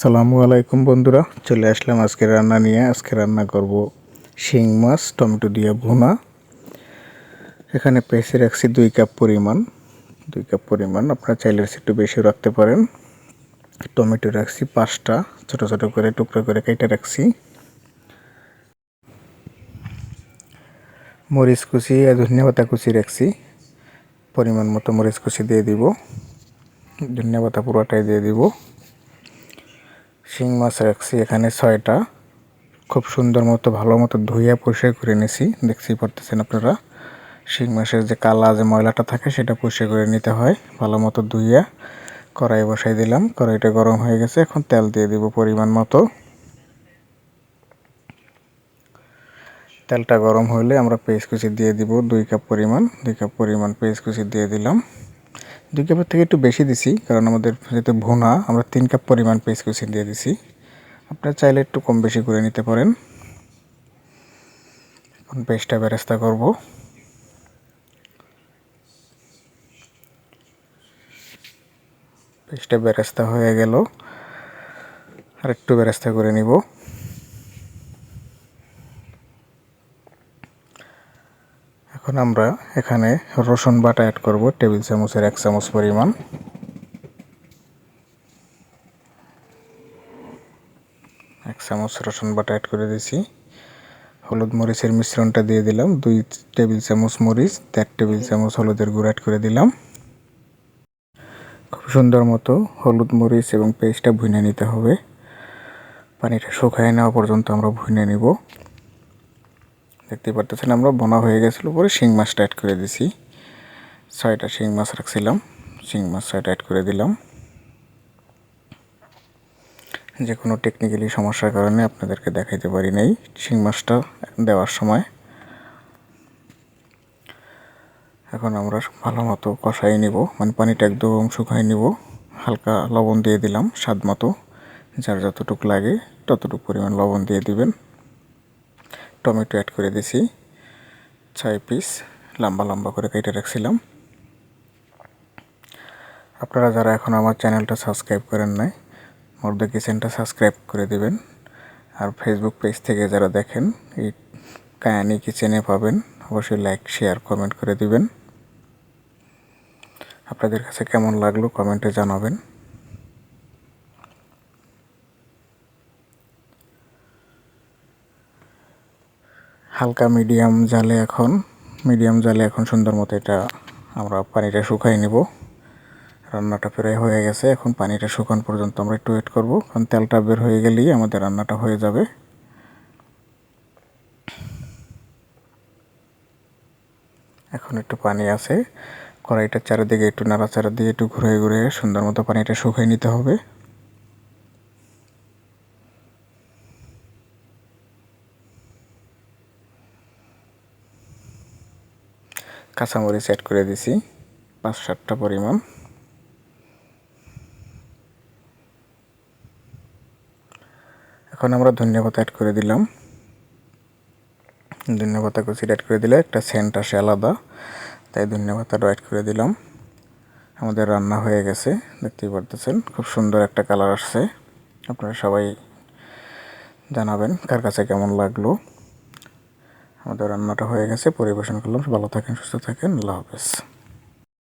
সালামু আলাইকুম বন্ধুরা, চলে আসলাম আজকে রান্না নিয়ে। আজকে রান্না করব শিং মাছ, টমেটো দিয়ে ভুনা। এখানে পেঁচে রাখছি দুই কাপ পরিমাণ, দুই কাপ পরিমাণ। আপনারা চাইলে একটু বেশি রাখতে পারেন। টমেটো রাখছি পাঁচটা, ছোট ছোট করে টুকরো করে কেটে রাখছি। মরিচ কুচি আর ধনিয়া পাতা কুচি রাখছি। পরিমাণ মতো মরিচ কুচি দিয়ে দিব। ধনিয়া পাতা পুরোটাই দিয়ে দিব। শিং মাছ রাখছি, এখানে ছয়টা। খুব সুন্দর মতো, ভালো মতো ধুইয়া পরিষ্কার করে নিছি। দেখতেই পারতেছেন আপনারা। শিং মাছের যে কালা যে ময়লাটা থাকে, সেটা পরিষ্কার করে নিতে হয়। ভালো মতো ধুইয়া কড়াই বসাই দিলাম। কড়াইটা গরম হয়ে গেছে, এখন তেল দিয়ে দিব পরিমাণ মতো। তেলটা গরম হলে আমরা পেঁয়াজ কুচি দিয়ে দিব দুই কাপ পরিমাণ। দুই কাপ পরিমাণ পেঁয়াজ কুচি দিয়ে দিলাম। দুই কাপের থেকে একটু বেশি দিছি, কারণ আমাদের যেহেতু ভুনা, আমরা তিন কাপ পরিমাণ পেঁয়াজ কুচি দিয়ে দিছি। আপনারা চাইলে একটু কম বেশি করে নিতে পারেন। এখন পেস্টটা বেরেস্তা করব। পেস্টটা বেরেস্তা হয়ে গেল। আর একটু বেরেস্তা করে নিব। এখন আমরা এখানে রসুন বাটা অ্যাড করব, টেবিল চামচের এক চামচ পরিমাণ। এক চামচ রসুন বাটা অ্যাড করে দিয়েছি হলুদ মরিচের মিশ্রণটা দিয়ে দিলাম, দুই টেবিল চামচ মরিচ, দেড় টেবিল চামচ হলুদের গুঁড়ো অ্যাড করে দিলাম। খুব সুন্দর মতো হলুদ মরিচ এবং পেস্টটা ভুনে নিতে হবে। পানিটা শুকায় নেওয়া পর্যন্ত আমরা ভুনে নিব। দেখতে পারতেছেন আমরা, বোনা হয়ে গেছিল পরে শিং মাছটা অ্যাড করে দিছি। ছয়টা শিং মাছ রাখছিলাম, শিং মাছ ছয়টা অ্যাড করে দিলাম। যে কোনো টেকনিক্যালি সমস্যার কারণে আপনাদেরকে দেখাইতে পারি নাই শিং মাছটা দেওয়ার সময়। এখন আমরা ভালো মতো কষাই নিব মানে পানিটা একদম শুকাই নিব। হালকা লবণ দিয়ে দিলাম, স্বাদ মতো, যার যতটুকু লাগে ততটুকু পরিমাণ লবণ দিয়ে দিবেন। টমেটো অ্যাড করে দিছি। ছয় পিস লম্বা লম্বা করে কেটে রাখছিলাম। আপনারা যারা এখন আমার চ্যানেলটা সাবস্ক্রাইব করেন নাই, মর্দ কিচেনটা সাবস্ক্রাইব করে দিবেন। আর ফেসবুক পেজ থেকে যারা দেখেন, এই কায়ানি কিচেনে পাবেন, অবশ্যই লাইক শেয়ার কমেন্ট করে দিবেন। আপনাদের কাছে কেমন লাগল কমেন্টে জানাবেন। হালকা মিডিয়াম জালে এখন, মিডিয়াম জালে এখন সুন্দর মতো এটা আমরা পানিটা শুকাই নেব। রান্নাটা প্রায় হয়ে গেছে, এখন পানিটা শুকান পর্যন্ত আমরা একটু ওয়েট করব, কারণ তেলটা বের হয়ে গেলেই আমাদের রান্নাটা হয়ে যাবে। এখন একটু পানি আছে কড়াইটার চারিদিকে একটু নাড়াচাড়া দিয়ে একটু ঘুরে ঘুরে সুন্দর মতো পানিটা শুকাই নিতে হবে। কাঁচামরিচ অ্যাড করে দিছি, পাঁচ সাতটা পরিমাণ। এখন আমরা ধন্যবাদ অ্যাড করে দিলাম। ধন্যবাদ কুচি অ্যাড করে দিলে একটা সেন্ট আসে আলাদা, তাই ধন্যবাদটা অ্যাড করে দিলাম। আমাদের রান্না হয়ে গেছে, দেখতেই পারতেছেন, খুব সুন্দর একটা কালার আসছে। আপনারা সবাই জানাবেন কার কাছে কেমন লাগল। আমাদের রান্নাটা হয়ে গেছে। পরিবেশন করলাম। ভালো থাকেন সুস্থ থাকেন। আল্লাহ হাফেজ।